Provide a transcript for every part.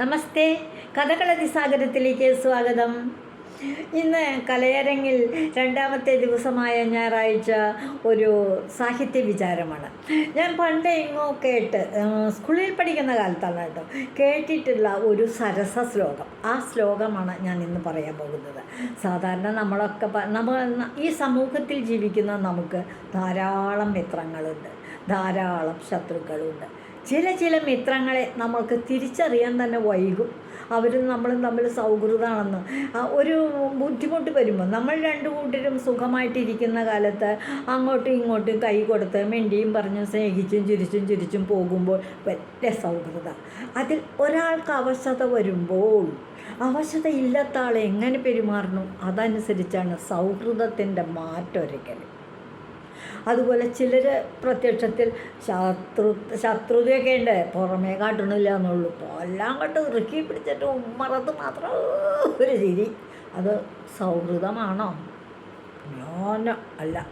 നമസ്തേ. കഥകളതിസാഗരത്തിലേക്ക് സ്വാഗതം. ഇന്ന് കലയരങ്ങിൽ രണ്ടാമത്തെ ദിവസമായ ഞായറാഴ്ച ഒരു സാഹിത്യ വിചാരമാണ്. ഞാൻ പണ്ട് എങ്ങോ കേട്ട് സ്കൂളിൽ പഠിക്കുന്ന കാലത്താണ് കേട്ടോ കേട്ടിട്ടുള്ള ഒരു സരസ ശ്ലോകം. ആ ശ്ലോകമാണ് ഞാൻ ഇന്ന് പറയാൻ പോകുന്നത്. സാധാരണ നമ്മളൊക്കെ നമ്മൾ ഈ സമൂഹത്തിൽ ജീവിക്കുന്ന നമുക്ക് ധാരാളം മിത്രങ്ങളുണ്ട് ധാരാളം ശത്രുക്കളുണ്ട്. ചില ചില മിത്രങ്ങളെ നമ്മൾക്ക് തിരിച്ചറിയാൻ തന്നെ വൈകും. അവരും നമ്മളും തമ്മിൽ സൗഹൃദമാണെന്ന്. ഒരു ബുദ്ധിമുട്ട് വരുമ്പോൾ നമ്മൾ രണ്ടു കൂട്ടരും സുഖമായിട്ടിരിക്കുന്ന കാലത്ത് അങ്ങോട്ടും ഇങ്ങോട്ടും കൈ കൊടുത്ത് മിണ്ടിയും പറഞ്ഞും സ്നേഹിച്ചും ചിരിച്ചും ചിരിച്ചും പോകുമ്പോൾ വലിയ സൗഹൃദം. അതിൽ ഒരാൾക്ക് അവശത വരുമ്പോൾ അവശത ഇല്ലാത്ത ആൾ എങ്ങനെ പെരുമാറണം? അതനുസരിച്ചാണ് സൗഹൃദത്തിന്റെ മാറ്റൊരുക്കൽ അതുപോലെ ചിലർ പ്രത്യക്ഷത്തിൽ ശത്രു ശത്രുതയൊക്കെ ഉണ്ട്. പുറമേ കാട്ടണില്ല എന്നുള്ളൂ. എല്ലാം കണ്ട് ഇറുക്കി പിടിച്ചിട്ട് ഉമ്മറത്ത് മാത്രം ഒരു ചിരി. അത് സൗഹൃദമാണോ? ഞാനോ അല്ല.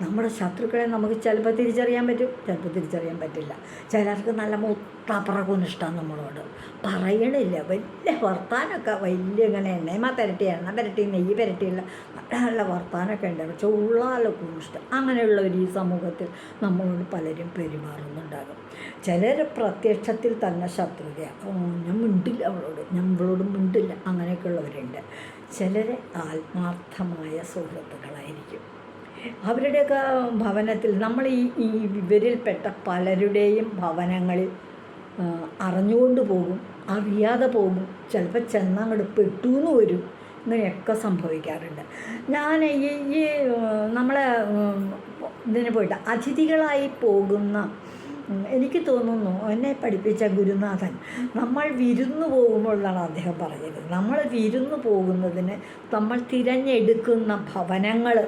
നമ്മുടെ ശത്രുക്കളെ നമുക്ക് ചിലപ്പോൾ തിരിച്ചറിയാൻ പറ്റും ചിലപ്പോൾ തിരിച്ചറിയാൻ പറ്റില്ല. ചിലർക്ക് നല്ല മുത്തപ്പറക്കും ഇഷ്ടമാണ് നമ്മളോട്. പറയണില്ല. വലിയ വർത്താനമൊക്കെ വലിയ ഇങ്ങനെ എണ്ണയമ്മ പെരട്ടി എണ്ണ പെരട്ടി നെയ്യ് പെരട്ടിയില്ല നല്ല നല്ല വർത്താനമൊക്കെ ഉണ്ട്. പക്ഷെ ഉള്ളാലൊക്കെ ഇഷ്ടം അങ്ങനെയുള്ളവർ ഈ സമൂഹത്തിൽ നമ്മളോട് പലരും പെരുമാറുന്നുണ്ടാകും. ചിലർ പ്രത്യക്ഷത്തിൽ തന്നെ ശത്രുതയാണ് ഞാൻ മിണ്ടില്ല അവളോട്. ഞാൻ ഇവളോട് മിണ്ടില്ല. അങ്ങനെയൊക്കെ ഉള്ളവരുണ്ട്. ചിലർ ആത്മാർത്ഥമായ സുഹൃത്തുക്കളായിരിക്കും. അവരുടെയൊക്കെ ഭവനത്തിൽ നമ്മൾ ഈ ഈ ഇവരിൽപ്പെട്ട പലരുടെയും ഭവനങ്ങളിൽ അറിഞ്ഞുകൊണ്ട് പോകും അറിയാതെ പോകും. ചിലപ്പോൾ ചെന്നങ്ങോട്ട് പെട്ടു എന്ന് വരും. ഇങ്ങനെയൊക്കെ സംഭവിക്കാറുണ്ട്. ഞാൻ ഈ ഈ നമ്മളെ ഇതിന് പോയിട്ട് അതിഥികളായി പോകുന്ന എനിക്ക് തോന്നുന്നു എന്നെ പഠിപ്പിച്ച ഗുരുനാഥൻ നമ്മൾ വിരുന്നു പോകുമ്പോഴാണ് അദ്ദേഹം പറഞ്ഞത്. നമ്മൾ വിരുന്നു പോകുന്നതിന് നമ്മൾ തിരഞ്ഞെടുക്കുന്ന ഭവനങ്ങൾ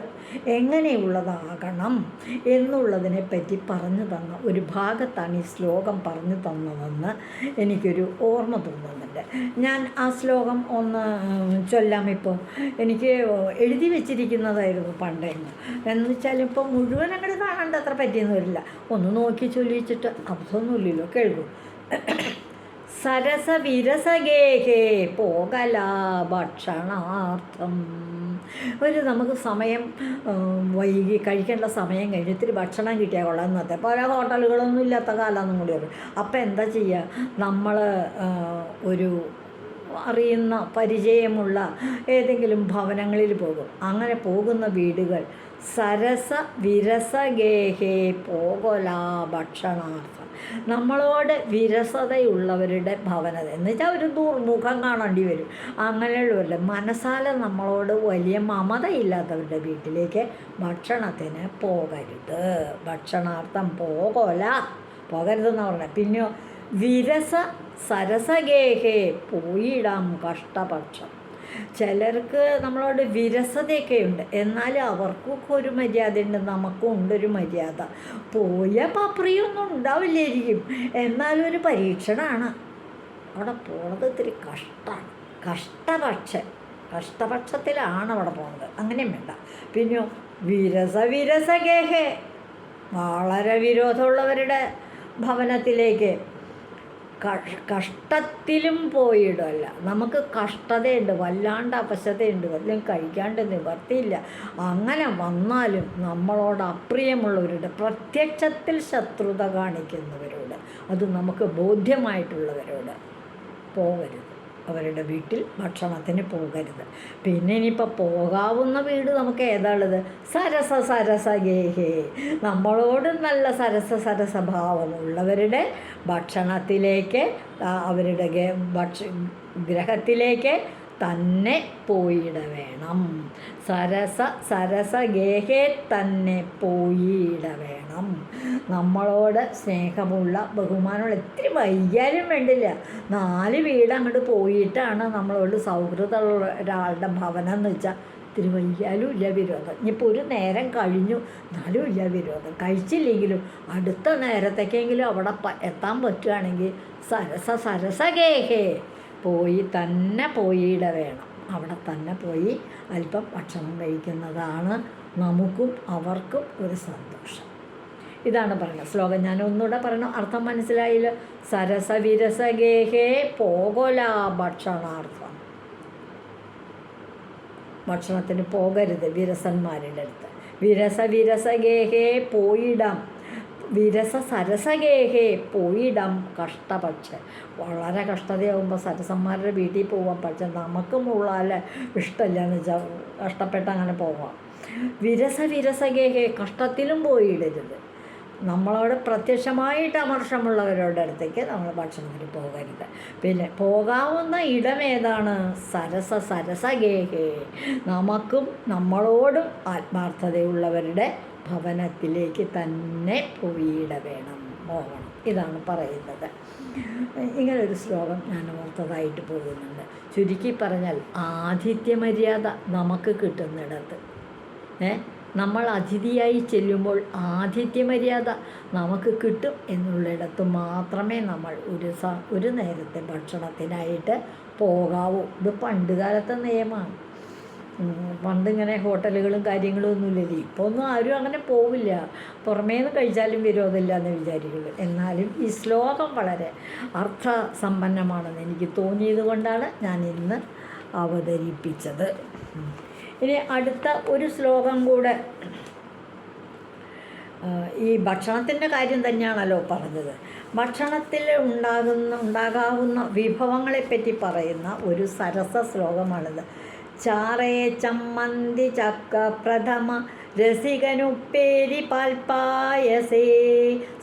എങ്ങനെയുള്ളതാകണം എന്നുള്ളതിനെ പറ്റി പറഞ്ഞു തന്ന ഒരു ഭാഗത്താണ് ഈ ശ്ലോകം പറഞ്ഞു തന്നതെന്ന് എനിക്കൊരു ഓർമ്മ തോന്നുന്നുണ്ട്. ഞാൻ ആ ശ്ലോകം ഒന്ന് ചൊല്ലാം ഇപ്പോൾ എനിക്ക് എഴുതി വെച്ചിരിക്കുന്നതായിരുന്നു പണ്ടെന്ന്. എന്ന് വെച്ചാൽ ഇപ്പോൾ മുഴുവൻ അങ്ങോട്ട് കാണാണ്ട് അത്ര പറ്റിയെന്ന് വരില്ല ഒന്ന് നോക്കി ചൊല്ലിച്ചിട്ട് അബദ്ധമൊന്നുമില്ലല്ലോ കേൾക്കൂ. സരസ വിരസഗേഹേ പോകല ഭക്ഷണാർത്ഥം ഒരു നമുക്ക് സമയം വൈകി കഴിക്കേണ്ട സമയം കഴിഞ്ഞ് ഇത്തിരി ഭക്ഷണം കിട്ടിയാൽ കൊള്ളാം. ഇന്നത്തെ പല ഹോട്ടലുകളൊന്നും ഇല്ലാത്ത കാലമൊന്നും കൂടി പറയും അപ്പം എന്താ ചെയ്യുക നമ്മൾ ഒരു അറിയുന്ന പരിചയമുള്ള ഏതെങ്കിലും ഭവനങ്ങളിൽ പോകും. അങ്ങനെ പോകുന്ന വീടുകൾ സരസ വിരസഗേഹേ പോകൊലാ ഭക്ഷണാർത്ഥം നമ്മളോട് വിരസതയുള്ളവരുടെ ഭവനത. എന്ന് വെച്ചാൽ ഒരു ദുർമുഖം കാണേണ്ടി വരും. അങ്ങനെയുള്ളവരുടെ മനസ്സാല നമ്മളോട് വലിയ മമതയില്ലാത്തവരുടെ വീട്ടിലേക്ക് ഭക്ഷണത്തിന് പോകരുത്. ഭക്ഷണാർത്ഥം പോകൊല. പോകരുതെന്ന് പറഞ്ഞത് പിന്നെയോ വിരസ സരസഗേഹേ പോയിടാം കഷ്ടപക്ഷം. ചിലർക്ക് നമ്മളോട് വിരസതയൊക്കെ ഉണ്ട് എന്നാലും അവർക്കൊക്കെ ഒരു മര്യാദ ഉണ്ട് നമുക്കും ഉണ്ടൊരു മര്യാദ. പോയ പപ്രിയൊന്നും ഉണ്ടാവില്ലായിരിക്കും. എന്നാലും ഒരു പരീക്ഷണമാണ് അവിടെ പോണത് ഇത്തിരി കഷ്ടമാണ് കഷ്ടപക്ഷം. കഷ്ടപക്ഷത്തിലാണ് അവിടെ പോണത്. അങ്ങനെയും വേണ്ട. പിന്നെ വിരസ വിരസഗേഹേ വളരെ വിരോധമുള്ളവരുടെ ഭവനത്തിലേക്ക് കഷ്ടത്തിലും പോയിടല്ല നമുക്ക് കഷ്ടതയുണ്ട് വല്ലാണ്ട് അപശതയുണ്ട് വല്ലതും കഴിക്കാണ്ട് നിവർത്തിയില്ല. അങ്ങനെ വന്നാലും നമ്മളോട് അപ്രിയമുള്ളവരുണ്ട്. പ്രത്യക്ഷത്തിൽ ശത്രുത കാണിക്കുന്നവരോട്. അത് നമുക്ക് ബോധ്യമായിട്ടുള്ളവരോട് പോകരുത്. അവരുടെ വീട്ടിൽ ഭക്ഷണത്തിന് പോകരുത്. പിന്നെ ഇനിയിപ്പോൾ പോകാവുന്ന വീട് നമുക്ക് ഏതാണുള്ളത്? സരസ സരസ ഗേഹേ നമ്മളോട് നല്ല സരസ സരസ ഭാവമുള്ളവരുടെ ഭക്ഷണത്തിലേക്ക് അവരുടെ ഗ്രഹത്തിലേക്ക് തന്നെ പോയിട വേണം സരസ സരസ ഗേഹേ തന്നെ പോയിട വേണം നമ്മളോട് സ്നേഹമുള്ള ബഹുമാനമുള്ള ഇത്തിരി വയ്യാലും വേണ്ടില്ല. നാല് വീട് അങ്ങോട്ട് പോയിട്ടാണ് നമ്മളോട് സൗഹൃദമുള്ള ഒരാളുടെ ഭവനം എന്ന് വെച്ചാൽ ഇത്തിരി വൈകാലും ഇല്ല വിരോധം. ഇനിയിപ്പോൾ ഒരു നേരം കഴിഞ്ഞു എന്നാലും ഇല്ല വിരോധം. കഴിച്ചില്ലെങ്കിലും അടുത്ത നേരത്തേക്കെങ്കിലും അവിടെ എത്താൻ പറ്റുകയാണെങ്കിൽ സരസ സരസ ഗേഹേ പോയി തന്നെ പോയിട വേണം. അവിടെ തന്നെ പോയി അല്പം ഭക്ഷണം കഴിക്കുന്നതാണ് നമുക്കും അവർക്കും ഒരു സന്തോഷം. ഇതാണ് പറയുന്നത് ശ്ലോകം. ഞാൻ ഒന്നുകൂടെ പറയണം. അർത്ഥം മനസ്സിലായില്ല. സരസവിരസഗേഹേ പോകല ഭക്ഷണാർത്ഥം ഭക്ഷണത്തിന് പോകരുത് വിരസന്മാരുടെ അടുത്ത് വിരസ വിരസഗേഹേ പോയിടാം. വിരസ സരസഗേഹേ പോയിടാം കഷ്ടപക്ഷെ. വളരെ കഷ്ടതയാകുമ്പോൾ സരസന്മാരുടെ വീട്ടിൽ പോവാം. പക്ഷെ നമുക്കും ഉള്ളാൽ ഇഷ്ടമില്ല എന്ന് വെച്ചാൽ കഷ്ടപ്പെട്ട് അങ്ങനെ പോവാം. വിരസ വിരസഗേഹേ കഷ്ടത്തിലും പോയിടരുത്. നമ്മളോട് പ്രത്യക്ഷമായിട്ട് അമർഷമുള്ളവരുടെ അടുത്തേക്ക് നമ്മൾ ഭക്ഷണത്തിന് പോകരുത്. പിന്നെ പോകാവുന്ന ഇടം ഏതാണ്? സരസ സരസഗേഹേ. നമുക്കും നമ്മളോടും ആത്മാർത്ഥതയുള്ളവരുടെ ഭവനത്തിലേക്ക് തന്നെ പോയിട വേണം പോകണം ഇതാണ് പറയുന്നത്. ഇങ്ങനൊരു ശ്ലോകം ഞാൻ ഓർത്തതായിട്ട് പോകുന്നുണ്ട്. ചുരുക്കി പറഞ്ഞാൽ ആതിഥ്യ മര്യാദ നമുക്ക് കിട്ടുന്നിടത്ത്. ഏ? നമ്മൾ അതിഥിയായി ചെല്ലുമ്പോൾ ആതിഥ്യ മര്യാദ നമുക്ക് കിട്ടും എന്നുള്ളിടത്ത് മാത്രമേ നമ്മൾ ഒരു സ ഒരു നേരത്തെ ഭക്ഷണത്തിനായിട്ട് പോകാവൂ. ഇത് പണ്ടുകാലത്തെ നിയമമാണ്. പണ്ടിങ്ങനെ ഹോട്ടലുകളും കാര്യങ്ങളും ഒന്നുമില്ല ഇപ്പോൾ ഒന്നും ആരും അങ്ങനെ പോവില്ല. പുറമേ നിന്ന് കഴിച്ചാലും വിരോധമില്ല എന്ന് വിചാരിക്കുള്ളൂ എന്നാലും ഈ ശ്ലോകം വളരെ അർത്ഥസമ്പന്നമാണെന്ന് എനിക്ക് തോന്നിയത് കൊണ്ടാണ് ഞാൻ ഇന്ന് അവതരിപ്പിച്ചത്. ഇനി അടുത്ത ഒരു ശ്ലോകം കൂടെ ഈ ഭക്ഷണത്തിന്റെ കാര്യം തന്നെയാണല്ലോ പറഞ്ഞത്. ഭക്ഷണത്തിൽ ഉണ്ടാകുന്ന ഉണ്ടാകാവുന്ന വിഭവങ്ങളെപ്പറ്റി പറയുന്ന ഒരു സരസ ശ്ലോകമാണിത്. ചാറേ ചമ്മന്തി ചക്ക പ്രഥമ രസികനുപ്പേരി പാൽപ്പായസേ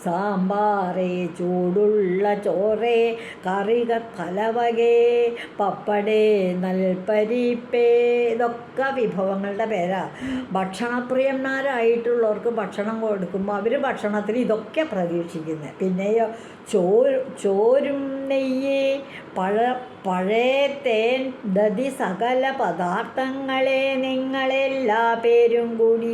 സാമ്പാറേ ചൂടുള്ള ചോറേ കറികൾ തലവകേ പപ്പടേ നൽപ്പരിപ്പേ ഇതൊക്കെ വിഭവങ്ങളുടെ പേരാ. ഭക്ഷണപ്രിയന്മാരായിട്ടുള്ളവർക്ക് ഭക്ഷണം കൊടുക്കുമ്പോൾ അവർ ഭക്ഷണത്തിൽ ഇതൊക്കെ പ്രതീക്ഷിക്കുന്നത് പിന്നെയോ ചോര് ചോരും നെയ്യേ പഴ പഴയ തേൻ ദതി സകല പദാർത്ഥങ്ങളെ നിങ്ങളെല്ലാ പേരും കൂടി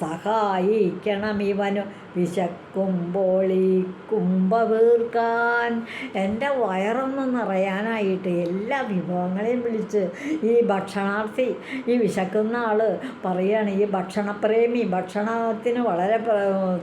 സഹായിക്കണം ഇവനു. വിശക്കുമ്പോൾ ഈ കുമ്പ വീർക്കാൻ എന്റെ വയറൊന്ന് നിറയാനായിട്ട് എല്ലാ വിഭവങ്ങളെയും വിളിച്ച് ഈ ഭക്ഷണാർത്ഥി ഈ വിശക്കുന്ന ആൾ പറയുകയാണ് ഈ ഭക്ഷണപ്രേമി ഭക്ഷണത്തിന് വളരെ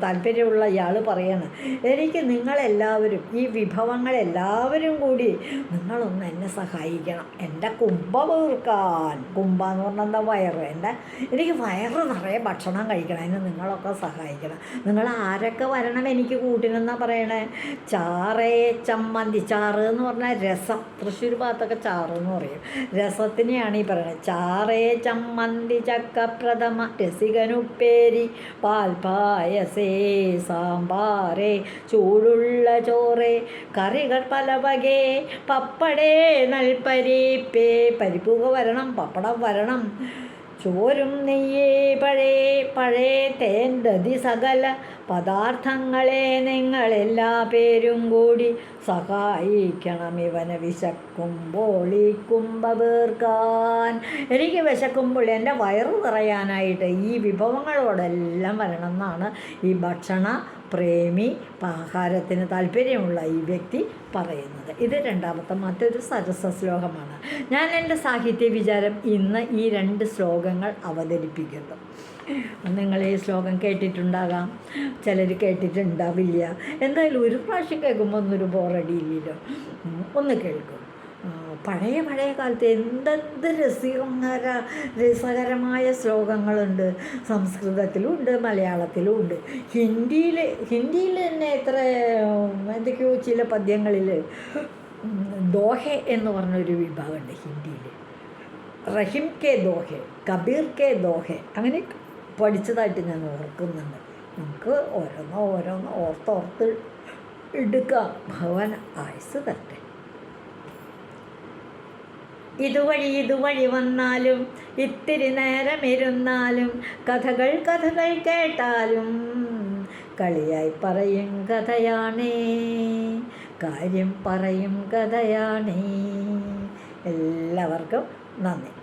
താല്പര്യമുള്ള ഇയാൾ പറയാണ് എനിക്ക് നിങ്ങളെല്ലാവരും ഈ വിഭവങ്ങളെല്ലാവരും കൂടി നിങ്ങളൊന്ന് എന്നെ സഹായിക്കണം. എന്റെ കുമ്പ വീർക്കാൻ കുമ്പ എന്ന് പറഞ്ഞാൽ എന്താ വയറ്? എന്റെ എനിക്ക് വയറ് നിറയെ ഭക്ഷണം കഴിക്കണം അതിന് നിങ്ങളൊക്കെ സഹായിക്കണം. നിങ്ങൾ ആരൊക്കെ വരണം എനിക്ക് കൂട്ടിനെന്നാ പറയണേ? ചാറേ ചമ്മന്തി. ചാറ് എന്ന് പറഞ്ഞാൽ രസം. തൃശ്ശൂർ ഭാഗത്തൊക്കെ ചാറ് എന്ന് പറയും. രസത്തിനെയാണ് ഈ പറയുന്നത് ചാറേ ചമ്മന്തി ചക്കപ്രഥമ രസികനുപ്പേരി പാൽപായസേ സാമ്പാറേ ചൂടുള്ള ചോറേ കറികൾ പല വകേ പപ്പടേ നൽപരിപ്പേ പരിപ്പുക വരണം പപ്പടം വരണം. ചോരും നെയ്യേ പഴേ പഴേ തേൻ ദതി സകല പദാർത്ഥങ്ങളെ നിങ്ങളെല്ലാ പേരും കൂടി സഹായിക്കണം. ഇവന് വിശക്കുമ്പോൾ ഈ കുമ്പ വീർക്കാൻ എനിക്ക് വിശക്കുമ്പോൾ എന്റെ വയറ് നിറയാനായിട്ട് ഈ വിഭവങ്ങളോടെല്ലാം വരണം എന്നാണ് ഈ ഭക്ഷണ പ്രേമി ആഹാരത്തിന് താല്പര്യമുള്ള ഈ വ്യക്തി പറയുന്നത്. ഇത് രണ്ടാമത്തെ മറ്റൊരു സരസ ശ്ലോകമാണ്. ഞാൻ എന്റെ സാഹിത്യ വിചാരം ഇന്ന് ഈ രണ്ട് ശ്ലോകങ്ങൾ അവതരിപ്പിക്കുന്നു. നിങ്ങൾ ഈ ശ്ലോകം കേട്ടിട്ടുണ്ടാകാം. ചിലർ കേട്ടിട്ടുണ്ടാവില്ല. എന്തായാലും ഒരു പ്രാവശ്യം കേൾക്കുമ്പോൾ ഒന്നൊരു ബോറടിയില്ലല്ലോ ഒന്ന് കേൾക്കും. പഴയ പഴയ കാലത്ത് എന്തെന്ത് രസികര രസകരമായ ശ്ലോകങ്ങളുണ്ട്. സംസ്കൃതത്തിലും ഉണ്ട് മലയാളത്തിലും ഉണ്ട് ഹിന്ദിയിൽ ഹിന്ദിയിൽ തന്നെ എത്ര എന്തൊക്കെയോ ചില പദ്യങ്ങളിൽ ദോഹെ എന്ന് പറഞ്ഞൊരു വിഭാഗമുണ്ട് ഹിന്ദിയിൽ റഹിം കെ ദോഹെ കബീർ കെ ദോഹെ അങ്ങനെ പഠിച്ചതായിട്ട് ഞാൻ ഓർക്കുന്നുണ്ട്. നമുക്ക് ഓരോന്നോ ഓരോന്നോ ഓർത്തോർത്ത് എടുക്കാം. ഭഗവാൻ ആയുസ് തരട്ടെ. ഇതുവഴി ഇതുവഴി വന്നാലും ഇത്തിരി നേരമിരുന്നാലും കഥകൾ കഥകൾ കേട്ടാലും കളിയായി പറയും കഥയാണേ കാര്യം പറയും കഥയാണേ. എല്ലാവർക്കും നന്ദി.